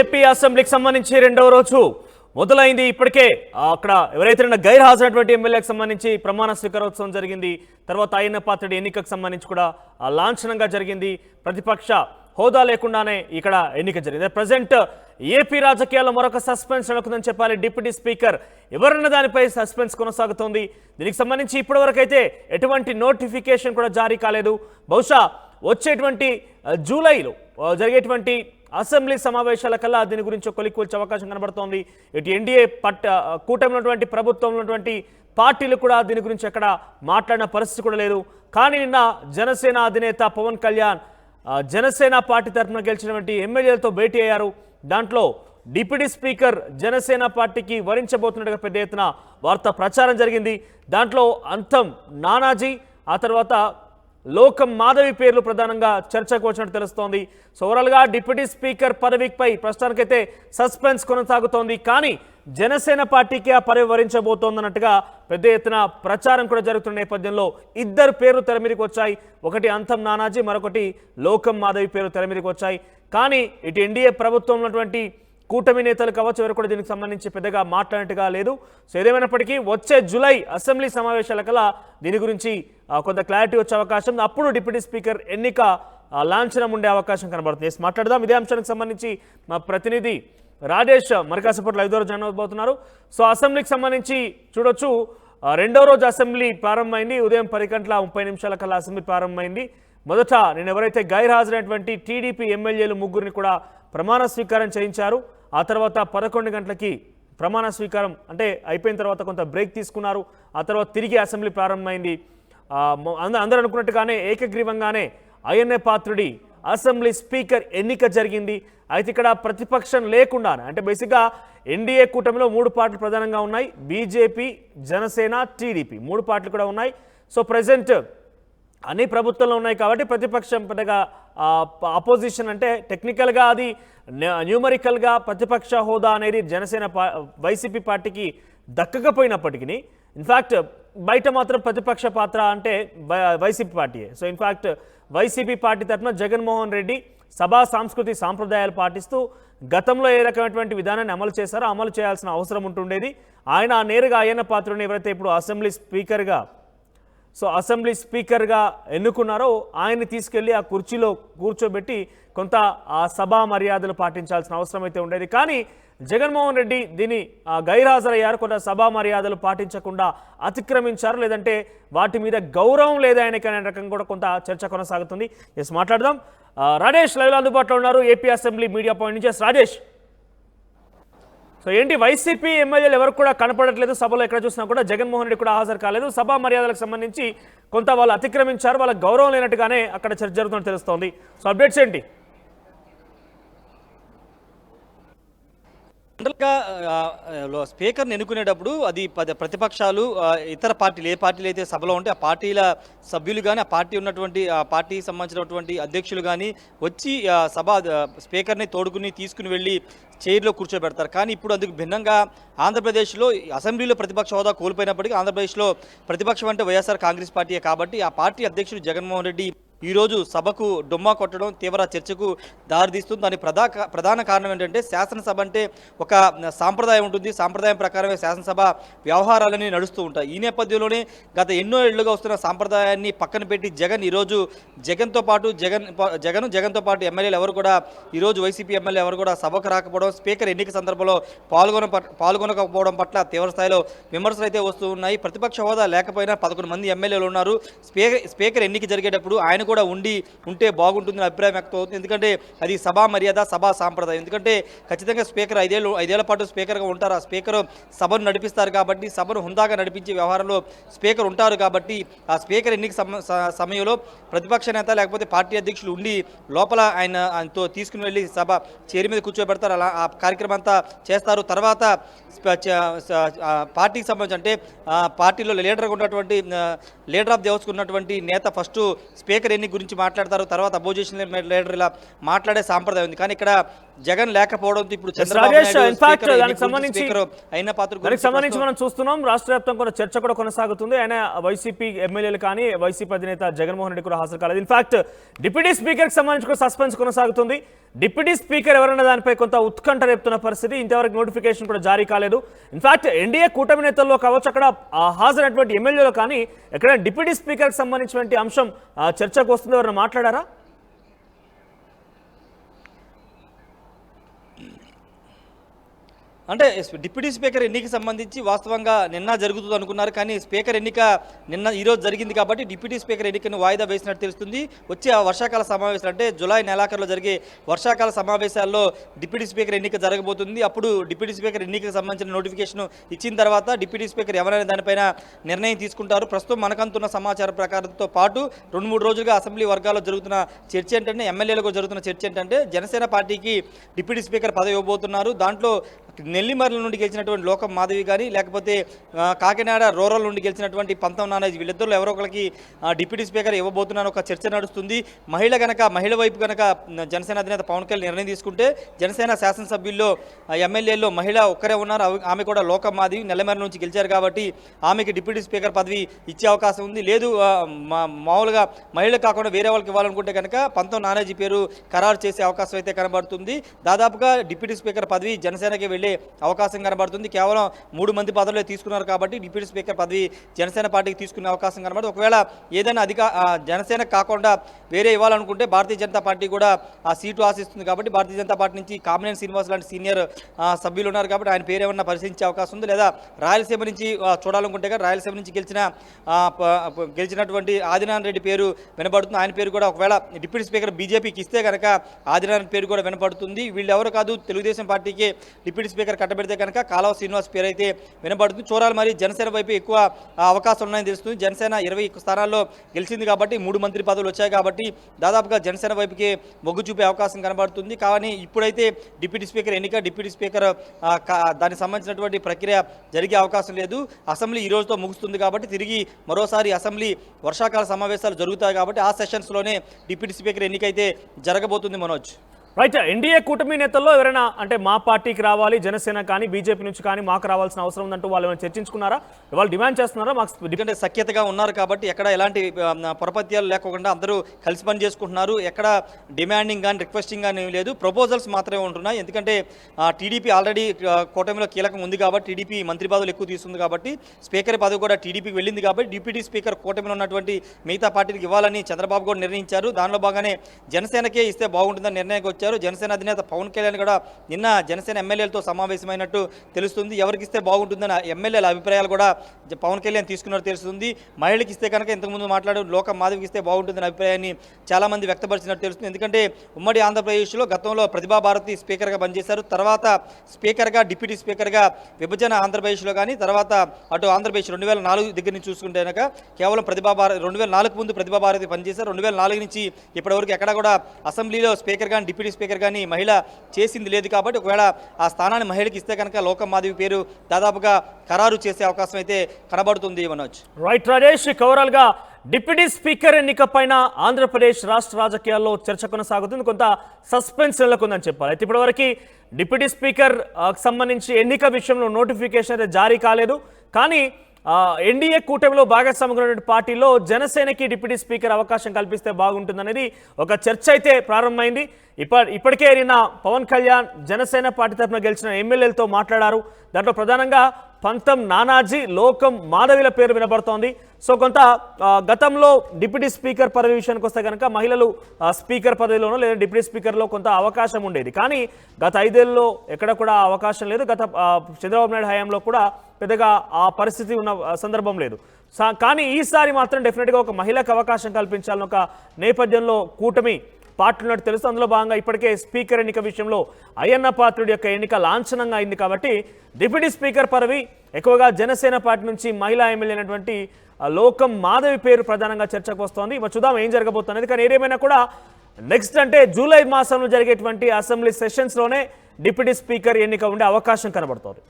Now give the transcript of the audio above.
AP అసెంబ్లీకి సంబంధించి రెండవ రోజు మొదలైంది. ఇప్పటికే అక్కడ ఎవరైతే నిన్న గైర్ హాజరైనటువంటి ఎమ్మెల్యేకి సంబంధించి ప్రమాణ స్వీకారోత్సవం జరిగింది తర్వాత ఆయన పాత్రుడి ఎన్నికకు సంబంధించి కూడా లాంఛనంగా జరిగింది. ప్రతిపక్ష హోదా లేకుండానే ఇక్కడ ఎన్నిక జరిగింది. ప్రజెంట్ ఏపీ రాజకీయాల్లో మరొక సస్పెన్స్ నడుకుందని చెప్పాలి డిప్యూటీ స్పీకర్. ఎవరన్న దానిపై సస్పెన్స్ కొనసాగుతోంది. దీనికి సంబంధించి ఇప్పటివరకైతే అయితే ఎటువంటి నోటిఫికేషన్ కూడా జారీ కాలేదు. బహుశా వచ్చేటువంటి జూలైలో జరిగేటువంటి అసెంబ్లీ సమావేశాల కల్లా దీని గురించి కొలిక్కొల్చే అవకాశం కనబడుతోంది. ఇటు ఎన్డీఏ పట్ట కూటమి ఉన్నటువంటి ప్రభుత్వంలో ఉన్నటువంటి పార్టీలు కూడా దీని గురించి ఎక్కడ మాట్లాడిన పరిస్థితి కూడా లేదు. కానీ నిన్న జనసేన అధినేత పవన్ కళ్యాణ్ జనసేన పార్టీ తరఫున గెలిచినటువంటి ఎమ్మెల్యేలతో భేటీ అయ్యారు. దాంట్లో డిప్యూటీ స్పీకర్ జనసేన పార్టీకి వరించబోతున్నట్టుగా పెద్ద ఎత్తున వార్త ప్రచారం జరిగింది. దాంట్లో అంతం నానాజీ ఆ తర్వాత లోకం మాధవి పేర్లు ప్రధానంగా చర్చకు వచ్చినట్టు తెలుస్తోంది. సో ఓవరాల్గా డిప్యూటీ స్పీకర్ పదవిపై ప్రస్తుతానికైతే సస్పెన్స్ కొనసాగుతోంది. కానీ జనసేన పార్టీకి ఆ పదవి వరించబోతోందన్నట్టుగా పెద్ద ఎత్తున ప్రచారం కూడా జరుగుతున్న నేపథ్యంలో ఇద్దరు పేర్లు తెరమీదకి వచ్చాయి. ఒకటి అంతం నానాజీ మరొకటి లోకం మాధవి పేరు తెరమీదకి వచ్చాయి. కానీ ఇటు ఎన్డీఏ ప్రభుత్వం ఉన్నటువంటి కూటమి నేతలు కావచ్చు ఎవరు కూడా దీనికి సంబంధించి పెద్దగా మాట్లాడినట్టుగా లేదు. సో ఏదేమైనప్పటికీ వచ్చే జూలై అసెంబ్లీ సమావేశాల కల్లా దీని గురించి కొంత క్లారిటీ వచ్చే అవకాశం. అప్పుడు డిప్యూటీ స్పీకర్ ఎన్నిక లాంఛనం ఉండే అవకాశం కనబడుతుంది. ఎస్ మాట్లాడదాం. ఇదే అంశానికి సంబంధించి మా ప్రతినిధి రాజేష్ మరికాసేపట్లో ఐదో రోజు జాయిన్ అవబోతున్నారు. సో అసెంబ్లీకి సంబంధించి చూడొచ్చు రెండో రోజు అసెంబ్లీ ప్రారంభమైంది. ఉదయం పది గంటల ముప్పై నిమిషాల కల్లా అసెంబ్లీ ప్రారంభమైంది. మొదట నేను ఎవరైతే గైర్హాజరైనటువంటి టీడీపీ ఎమ్మెల్యేలు ముగ్గురిని కూడా ప్రమాణ స్వీకారం చేయించారు. ఆ తర్వాత పదకొండు గంటలకి ప్రమాణ స్వీకారం అంటే అయిపోయిన తర్వాత కొంత బ్రేక్ తీసుకున్నారు. ఆ తర్వాత తిరిగి అసెంబ్లీ ప్రారంభమైంది. అందరూ అనుకున్నట్టుగానే ఏకగ్రీవంగానే ఐఎన్ఏ పాత్రుడి అసెంబ్లీ స్పీకర్ ఎన్నిక జరిగింది. అయితే ఇక్కడ ప్రతిపక్షం లేకుండా అంటే బేసిక్గా ఎన్డీఏ కూటమిలో మూడు పార్టీలు ప్రధానంగా ఉన్నాయి. బీజేపీ జనసేన టీడీపీ మూడు పార్టీలు కూడా ఉన్నాయి. సో ప్రజెంట్ అన్ని ప్రభుత్వంలో ఉన్నాయి కాబట్టి ప్రతిపక్షం పెద్దగా అపోజిషన్ అంటే టెక్నికల్గా అది న్యూమరికల్గా ప్రతిపక్ష హోదా అనేది జనసేన వైసీపీ పార్టీకి దక్కకపోయినప్పటికీ ఇన్ఫ్యాక్ట్ బయట మాత్రం ప్రతిపక్ష పాత్ర అంటే వై- వైసీపీ పార్టీయే. So in fact YCP party తరఫున జగన్మోహన్ రెడ్డి సభా సాంస్కృతి సాంప్రదాయాలు పాటిస్తూ గతంలో ఏ రకమైనటువంటి విధానాన్ని అమలు చేశారో అమలు చేయాల్సిన అవసరం ఉంటుండేది. ఆయన నేరుగా ఆయన పాత్రను ఎవరైతే ఇప్పుడు అసెంబ్లీ స్పీకర్గా సో అసెంబ్లీ స్పీకర్గా ఎన్నుకున్నారో ఆయన్ని తీసుకెళ్ళి ఆ కుర్చీలో కూర్చోబెట్టి కొంత ఆ సభా మర్యాదలు పాటించాల్సిన అవసరం అయితే ఉండేది. కానీ జగన్మోహన్ రెడ్డి దీన్ని గైరాజరయ్యారు. గైర్హాజరయ్యారు కొంత సభా మర్యాదలు పాటించకుండా అతిక్రమించారు. లేదంటే వాటి మీద గౌరవం లేదా ఆయనకి అనే రకం కూడా కొంత చర్చ కొనసాగుతుంది. ఎస్ మాట్లాడదాం. రాజేష్ లైవ్లో అందుబాటులో ఉన్నారు. ఏపీ అసెంబ్లీ మీడియా పాయింట్ నుంచి. రాజేష్. సో ఏంటి వైసీపీ ఎమ్మెల్యేలు ఎవరు కూడా కనపడట్లేదు. సభలో ఎక్కడ చూసినా కూడా జగన్మోహన్ రెడ్డి కూడా హాజరు కాలేదు. సభా మర్యాదలకు సంబంధించి కొంత వాళ్ళు అతిక్రమించారు. వాళ్ళ గౌరవం లేనట్టుగానే అక్కడ చర్చ జరుగుతున్నట్టు తెలుస్తోంది. సో అప్డేట్స్ ఏంటి? జనరల్గా స్పీకర్ని ఎన్నుకునేటప్పుడు అది పద- ప్రతిపక్షాలు ఇతర పార్టీలు ఏ పార్టీలు అయితే సభలో ఉంటే ఆ పార్టీల సభ్యులు కానీ ఆ పార్టీ ఉన్నటువంటి ఆ పార్టీకి సంబంధించినటువంటి అధ్యక్షులు కానీ వచ్చి సభ స్పీకర్ని తోడుకుని తీసుకుని వెళ్ళి చైర్లో కూర్చోబెడతారు. కానీ ఇప్పుడు అందుకు భిన్నంగా ఆంధ్రప్రదేశ్లో ఈ అసెంబ్లీలో ప్రతిపక్ష హోదా కోల్పోయినప్పటికీ ఆంధ్రప్రదేశ్లో ప్రతిపక్షం అంటే వైఎస్ఆర్ కాంగ్రెస్ పార్టీయే కాబట్టి ఆ పార్టీ అధ్యక్షుడు జగన్మోహన్ రెడ్డి ఈరోజు సభకు డొమ్మా కొట్టడం తీవ్ర చర్చకు దారితీస్తుంది దాని ప్రధా ప్రధాన కారణం ఏంటంటే శాసనసభ అంటే ఒక సాంప్రదాయం ఉంటుంది. సాంప్రదాయం ప్రకారమే శాసనసభ వ్యవహారాలన్నీ నడుస్తూ ఉంటాయి. ఈ నేపథ్యంలోనే గత ఎన్నో ఏళ్ళుగా వస్తున్న సాంప్రదాయాన్ని పక్కన పెట్టి జగన్ ఈరోజు జగన్తో పాటు జగన్ జగన్ జగన్తో పాటు ఎమ్మెల్యేలు ఎవరు కూడా ఈరోజు వైసీపీ ఎమ్మెల్యే ఎవరు కూడా సభకు రాకపోవడం స్పీకర్ ఎన్నిక సందర్భంలో పాల్గొన పాల్గొనకపోవడం పట్ల తీవ్ర స్థాయిలో విమర్శలు అయితే వస్తూ ఉన్నాయి. ప్రతిపక్ష హోదా లేకపోయినా పదకొండు మంది ఎమ్మెల్యేలు ఉన్నారు. స్పీకర్ స్పీకర్ ఎన్నిక జరిగేటప్పుడు ఆయన కూడా ఉండి ఉంటే బాగుంటుందని అభిప్రాయం వ్యక్తం అవుతుంది. ఎందుకంటే అది సభా మర్యాద సభా సాంప్రదాయం. ఎందుకంటే ఖచ్చితంగా స్పీకర్ ఐదేళ్ళు ఐదేళ్ళ పాటు స్పీకర్గా ఉంటారు. ఆ స్పీకర్ సభను నడిపిస్తారు కాబట్టి సభను హుందాగా నడిపించే వ్యవహారంలో స్పీకర్ ఉంటారు కాబట్టి ఆ స్పీకర్ ఎన్నిక సమయంలో ప్రతిపక్ష నేత లేకపోతే పార్టీ అధ్యక్షులు ఉండి లోపల ఆయన ఆయనతో తీసుకుని వెళ్ళి సభ చేరి మీద కూర్చోబెడతారు. అలా ఆ కార్యక్రమం అంతా చేస్తారు. తర్వాత పార్టీకి సంబంధించి అంటే ఆ పార్టీలో లీడర్గా ఉన్నటువంటి లీడర్ ఆఫ్ ది హౌస్కి ఉన్నటువంటి నేత ఫస్ట్ స్పీకర్ ఎన్నిక గురించి మాట్లాడతారు? తర్వాత అపోజిషన్ లీడర్ ఇలా మాట్లాడే సాంప్రదాయం ఉంది. కానీ ఇక్కడ జగన్ లేకపోవడంతో ఇప్పుడు సంబంధించి- అయిన పాత్ర సంబంధించి మనం చూస్తున్నాం. రాష్ట్ర వ్యాప్తంగా కూడా చర్చ కూడా కొనసాగుతుంది. ఆయన వైసీపీ ఎమ్మెల్యేలు కానీ వైసీపీ అధినేత జగన్మోహన్ రెడ్డి కూడా హాజరు కాలేదు. ఇన్ఫాక్ట్ డిప్యూటీ స్పీకర్కి సంబంధించి కూడా సస్పెన్స్ కొనసాగుతుంది. డిప్యూటీ స్పీకర్ ఎవరన్న దానిపై కొంత ఉత్కంఠ రేపుతున్న పరిస్థితి ఇంతవరకు నోటిఫికేషన్ కూడా జారీ కాలేదు. ఇన్ఫాక్ట్ ఎన్డీఏ కూటమి నేతల్లో కావచ్చు అక్కడ హాజరైనటువంటి ఎమ్మెల్యేలు కానీ ఎక్కడ డిప్యూటీ స్పీకర్కి సంబంధించినటువంటి అంశం ఆ, చర్చకు వస్తుంది ఎవరైనా మాట్లాడారా? అంటే డిప్యూటీ స్పీకర్ ఎన్నిక సంబంధించి వాస్తవంగా నిన్న జరుగుతుంది అనుకున్నారు కానీ స్పీకర్ ఎన్నిక నిన్న ఈరోజు జరిగింది కాబట్టి డిప్యూటీ స్పీకర్ ఎన్నికను వాయిదా వేసినట్టు తెలుస్తుంది. వచ్చే ఆ వర్షాకాల సమావేశాలు అంటే జులై నెలాఖరులో జరిగే వర్షాకాల సమావేశాల్లో డిప్యూటీ స్పీకర్ ఎన్నిక జరగబోతుంది. అప్పుడు డిప్యూటీ స్పీకర్ ఎన్నికకు సంబంధించిన నోటిఫికేషన్ ఇచ్చిన తర్వాత డిప్యూటీ స్పీకర్ ఎవరైనా దానిపైన నిర్ణయం తీసుకుంటారు. ప్రస్తుతం మనకంతున్న సమాచారం ప్రకారంతో పాటు రెండు మూడు రోజులుగా అసెంబ్లీ వర్గాల్లో జరుగుతున్న చర్చ ఏంటంటే ఎమ్మెల్యేలకు జరుగుతున్న చర్చ ఏంటంటే జనసేన పార్టీకి డిప్యూటీ స్పీకర్ పదవి ఇవ్వబోతున్నారు. దాంట్లో నెల్లిమర్ల నుండి గెలిచినటువంటి లోకం మాధవి కానీ లేకపోతే కాకినాడ రూరల్ నుండి గెలిచినటువంటి పంతం నానాజీ వీళ్ళిద్దరు ఎవరో ఒకరికి డిప్యూటీ స్పీకర్ ఇవ్వబోతున్నారని ఒక చర్చ నడుస్తుంది. మహిళ గనక మహిళ వైపు గనక జనసేన అధినేత పవన్ కళ్యాణ్ నిర్ణయం తీసుకుంటే జనసేన శాసనసభ్యుల్లో ఎమ్మెల్యేల్లో మహిళ ఒక్కరే ఉన్నారు. ఆమె కూడా లోకం మాధవి నెల్లమర్ల నుంచి గెలిచారు కాబట్టి ఆమెకి డిప్యూటీ స్పీకర్ పదవి ఇచ్చే అవకాశం ఉంది. లేదు మా- మామూలుగా మహిళ కాకుండా వేరే వాళ్ళకి ఇవ్వాలనుకుంటే కనుక పంతం నానాజీ పేరు ఖరారు చేసే అవకాశం అయితే కనబడుతుంది. దాదాపుగా డిప్యూటీ స్పీకర్ పదవి జనసేనకి వెళ్ళే అవకాశం కనబడుతుంది. కేవలం మూడు మంది పదవులే తీసుకున్నారు కాబట్టి డిప్యూటీ స్పీకర్ పదవి జనసేన పార్టీకి తీసుకునే అవకాశం కనబడుతుంది ఒకవేళ ఏదైనా అధిక జనసేన కాకుండా వేరే ఇవ్వాలనుకుంటే భారతీయ జనతా పార్టీ కూడా ఆ సీటు ఆశిస్తుంది కాబట్టి భారతీయ జనతా పార్టీ నుంచి కామినేని శ్రీనివాస్ లాంటి సీనియర్ సభ్యులు ఉన్నారు కాబట్టి ఆయన పేరు ఏమన్నా పరిశీలించే అవకాశం ఉంది. లేదా రాయలసీమ నుంచి చూడాలనుకుంటే కానీ రాయలసీమ నుంచి గెలిచిన గెలిచినటువంటి ఆదినారాయణ రెడ్డి పేరు వినబడుతుంది. ఆయన పేరు కూడా ఒకవేళ డిప్యూటీ స్పీకర్ బీజేపీకి ఇస్తే కనుక ఆదినారాయణ పేరు కూడా వినపడుతుంది వీళ్ళు ఎవరు కాదు తెలుగుదేశం పార్టీకి డిప్యూటీ స్పీకర్ కట్టబెడితే కనుక కాలవ శ్రీనివాస్ పేరు అయితే వినబడుతుంది. చూడాలి మరి జనసేన వైపు ఎక్కువ అవకాశం ఉన్నాయని తెలుస్తుంది. జనసేన ఇరవై స్థానాల్లో గెలిచింది కాబట్టి మూడు మంత్రి పదవులు వచ్చాయి కాబట్టి దాదాపుగా జనసేన వైపుకి మొగ్గు చూపే అవకాశం కనబడుతుంది. కానీ ఇప్పుడైతే డిప్యూటీ స్పీకర్ ఎన్నిక డిప్యూటీ స్పీకర్ కా- దానికి సంబంధించినటువంటి ప్రక్రియ జరిగే అవకాశం లేదు. అసెంబ్లీ ఈ రోజుతో ముగుస్తుంది కాబట్టి తిరిగి మరోసారి అసెంబ్లీ వర్షాకాల సమావేశాలు జరుగుతాయి కాబట్టి ఆ సెషన్స్లోనే డిప్యూటీ స్పీకర్ ఎన్నికైతే జరగబోతుంది మనోజ్. రైట్ ఎన్డీఏ uh, కూటమి నేతల్లో ఎవరైనా అంటే మా పార్టీకి రావాలి జనసేన కానీ బీజేపీ నుంచి కానీ మాకు రావాల్సిన అవసరం ఉందంటూ వాళ్ళు ఏమైనా చర్చించుకున్నారా? వాళ్ళు డిమాండ్ చేస్తున్నారా? మాకు ఎందుకంటే సఖ్యతగా ఉన్నారు కాబట్టి ఎక్కడ ఎలాంటి పొరపత్యాలు లేకుండా అందరూ కలిసి పని చేసుకుంటున్నారు. ఎక్కడ డిమాండింగ్ కానీ రిక్వెస్టింగ్ కానీ లేదు. ప్రపోజల్స్ మాత్రమే ఉంటున్నాయి. ఎందుకంటే టీడీపీ ఆల్రెడీ కూటమిలో కీలకం ఉంది కాబట్టి టీడీపీ మంత్రి పదవులు ఎక్కువ తీసుకుంది కాబట్టి స్పీకర్ పదవి కూడా టీడీపీకి వెళ్ళింది కాబట్టి డిప్యూటీ స్పీకర్ కూటమిలో ఉన్నటువంటి మిగతా పార్టీలకు ఇవ్వాలని చంద్రబాబు కూడా నిర్ణయించారు. దానిలో భాగంగానే జనసేనకే ఇస్తే బాగుంటుందని నిర్ణయానికి వచ్చారు. జనసేన అధినేత పవన్ కళ్యాణ్ కూడా నిన్న జనసేన ఎమ్మెల్యేలతో సమావేశమైనట్టు తెలుస్తుంది. ఎవరికి ఇస్తే బాగుంటుందని ఎమ్మెల్యేల అభిప్రాయాలు కూడా పవన్ కళ్యాణ్ తీసుకున్నట్టు తెలుస్తుంది. మహిళకి ఇస్తే కనుక ఇంతకుముందు మాట్లాడు లోక మాధవికి ఇస్తే బాగుంటుందనే అభిప్రాయాన్ని చాలామంది వ్యక్తపరిచినట్టు తెలుస్తుంది. ఎందుకంటే ఉమ్మడి ఆంధ్రప్రదేశ్లో గతంలో ప్రతిభా భారతి స్పీకర్గా పనిచేశారు. తర్వాత స్పీకర్గా డిప్యూటీ స్పీకర్గా విభజన ఆంధ్రప్రదేశ్లో కానీ తర్వాత అటు ఆంధ్రప్రదేశ్ రెండు వేల నాలుగు దగ్గర నుంచి చూసుకుంటే కనుక కేవలం ప్రతిభా భారతి రెండు వేల నాలుగు ముందు ప్రతిభా భారతి పనిచేశారు. రెండు వేల నాలుగు నుంచి ఇప్పటివరకు ఎక్కడ కూడా అసెంబ్లీలో స్పీకర్ కానీ డిప్యూటీ స్పీకర్ కానీ మహిళ చేసింది లేదు కాబట్టి ఒకవేళ ఆ స్థానాన్ని మహిళకి ఇస్తే కనుక లోకం మాధవి పేరు దాదాపుగా ఖరారు చేసే అవకాశం అయితే కనబడుతుంది మనోజ్. రైట్ రాజేష్ ఓవరాల్గా డిప్యూటీ స్పీకర్ ఎన్నిక పైన ఆంధ్రప్రదేశ్ రాష్ట్ర రాజకీయాల్లో చర్చ కొనసాగుతుంది. కొంత సస్పెన్స్ నెలకొందని చెప్పాలి. అయితే ఇప్పటివరకు డిప్యూటీ స్పీకర్ సంబంధించి ఎన్నిక విషయంలో నోటిఫికేషన్ అయితే జారీ కాలేదు. కానీ ఎన్డీఏ కూటమిలో భాగస్వామ్యమైనటువంటి పార్టీలో జనసేనకి డిప్యూటీ స్పీకర్ అవకాశం కల్పిస్తే బాగుంటుందనేది ఒక చర్చ అయితే ప్రారంభమైంది. ఇప్ప ఇప్పటికే నిన్న పవన్ కళ్యాణ్ జనసేన పార్టీ తరఫున గెలిచిన ఎమ్మెల్యేలతో మాట్లాడారు. దాంట్లో ప్రధానంగా పంతం నానాజీ లోకం మాధవిల పేరు వినబడుతోంది. సో కొంత గతంలో డిప్యూటీ స్పీకర్ పదవి విషయానికి వస్తే కనుక మహిళలు స్పీకర్ పదవిలోనో లేదా డిప్యూటీ స్పీకర్లో కొంత అవకాశం ఉండేది. కానీ గత ఐదేళ్ళలో ఎక్కడ కూడా అవకాశం లేదు. గత చంద్రబాబు నాయుడు హయాంలో కూడా పెద్దగా ఆ పరిస్థితి ఉన్న సందర్భం లేదు. సా- కానీ ఈసారి మాత్రం డెఫినెట్గా ఒక మహిళకు అవకాశం కల్పించాలని ఒక నేపథ్యంలో కూటమి పార్టీలున్నట్టు తెలుసు. అందులో భాగంగా ఇప్పటికే స్పీకర్ ఎన్నిక విషయంలో అయ్యన్న పాత్రుడి యొక్క ఎన్నిక లాంఛనంగా అయింది కాబట్టి డిప్యూటీ స్పీకర్ పదవి ఎక్కువగా జనసేన పార్టీ నుంచి మహిళా ఎమ్మెల్యే అయినటువంటి లోకం మాధవి పేరు ప్రధానంగా చర్చకు వస్తోంది. మరి చూద్దాం ఏం జరగబోతున్నది. కానీ ఏదేమైనా కూడా నెక్స్ట్ అంటే జూలై మాసంలో జరిగేటువంటి అసెంబ్లీ సెషన్స్లోనే డిప్యూటీ స్పీకర్ ఎన్నిక ఉండే అవకాశం కనబడుతోంది.